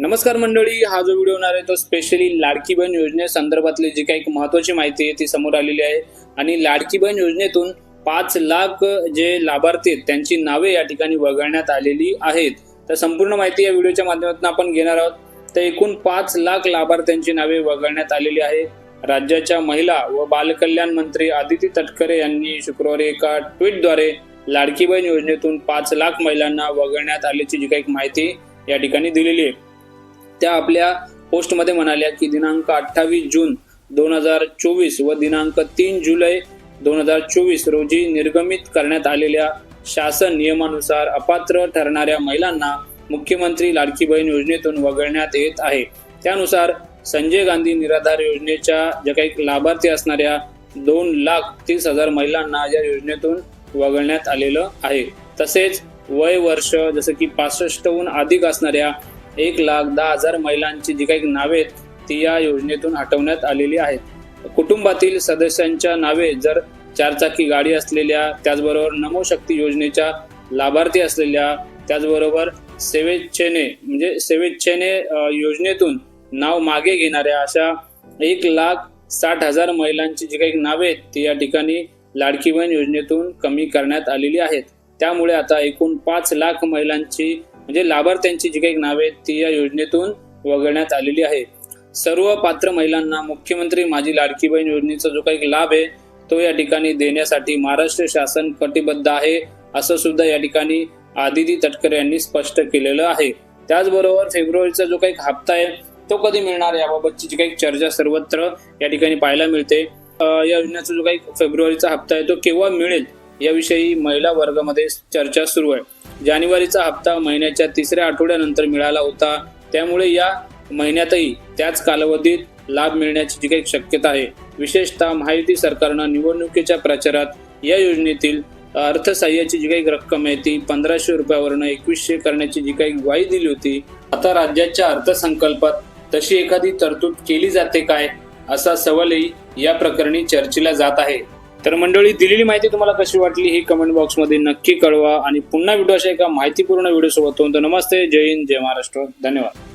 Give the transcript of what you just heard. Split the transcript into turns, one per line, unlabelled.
नमस्कार मंडळी हा जो व्हिडिओ होणार आहे तो स्पेशली लाडकी बहीण योजनेसंदर्भातली जी काही महत्वाची माहिती आहे ती समोर आलेली आहे. आणि लाडकी बहीण योजनेतून पाच लाख जे लाभार्थी आहेत त्यांची नावे या ठिकाणी वगळण्यात आलेली आहेत. तर संपूर्ण माहिती या व्हिडिओच्या माध्यमातून आपण घेणार आहोत. तर एकूण पाच लाख लाभार्थ्यांची नावे वगळण्यात आलेली आहे. राज्याच्या महिला व बालकल्याण मंत्री आदिती तटकरे यांनी शुक्रवारी एका ट्विटद्वारे लाडकी बहीण योजनेतून पाच लाख महिलांना वगळण्यात आल्याची जी काही माहिती या ठिकाणी दिलेली आहे. त्या आपल्या पोस्टमध्ये म्हणाल्या की दिनांक अठ्ठावीस जून दोन हजार चोवीस व दिनांक तीन जुलै दोन हजार चोवीस रोजी निर्गमित करण्यात आलेल्या शासन नियमानुसार अपात्र ठरणाऱ्या महिलांना मुख्यमंत्री लाडकी बहीण योजनेतून वगळण्यात येत आहे. त्यानुसार संजय गांधी निराधार योजनेच्या ज्या काही लाभार्थी असणाऱ्या दोन लाख तीस हजार महिलांना या योजनेतून वगळण्यात आलेलं आहे. तसेच वय वर्ष जसं की पासष्टहून अधिक असणाऱ्या एक लाख दहा हजार महिलांची जी काही नावे आहेत ती या योजनेतून हटवण्यात आलेली आहेत. कुटुंबातील सदस्यांच्या नावे जर चारचाकी गाडी असलेल्या त्याचबरोबर नमोशक्ती योजनेच्या लाभार्थी असलेल्या त्याचबरोबर सेवेच्छेने म्हणजे सेवेच्छेने योजनेतून नाव मागे घेणाऱ्या अशा एक लाख साठ हजार महिलांची जी काही नावे आहेत ती या ठिकाणी लाडकी बहीण योजनेतून कमी करण्यात आलेली आहेत. त्यामुळे आता एकूण पाच लाख महिलांची म्हणजे लाभार्थ्यांची जी काही नावे आहेत ती या योजनेतून वगळण्यात आलेली आहे. सर्व पात्र महिलांना मुख्यमंत्री माझी लाडकी बहीण योजनेचा जो काही लाभ आहे तो या ठिकाणी देण्यासाठी महाराष्ट्र शासन कटिबद्ध आहे असं सुद्धा या ठिकाणी आदिती तटकरे यांनी स्पष्ट केलेलं आहे. त्याचबरोबर फेब्रुवारीचा जो काही हप्ता आहे तो कधी मिळणार याबाबतची जी काही चर्चा सर्वत्र या ठिकाणी पाहायला मिळते. या योजनेचा जो काही फेब्रुवारीचा हप्ता आहे तो केव्हा मिळेल? याविषयी महिला वर्गामध्ये चर्चा सुरू आहे. जानेवारीचा हप्ता महिन्याच्या तिसऱ्या आठवड्यानंतर मिळाला होता. त्यामुळे या महिन्यातही त्याच कालावधीत लाभ मिळण्याची जी काही शक्यता आहे. विशेषतः महायुती सरकारनं निवडणुकीच्या प्रचारात या योजनेतील अर्थसहाय्याची जी काही रक्कम आहे ती पंधराशे रुपयावरनं एकवीसशे करण्याची जी काही ग्वाही दिली होती आता राज्याच्या अर्थसंकल्पात तशी एखादी तरतूद केली जाते काय असा सवालही या प्रकरणी चर्चेला जात आहे. तर मंडळी दिलेली माहिती तुम्हाला कशी वाटली ही कमेंट बॉक्समध्ये नक्की कळवा आणि पुन्हा व्हिडिओ अशा एका माहितीपूर्ण व्हिडिओ सोबत नमस्ते जय हिंद जय महाराष्ट्र. धन्यवाद.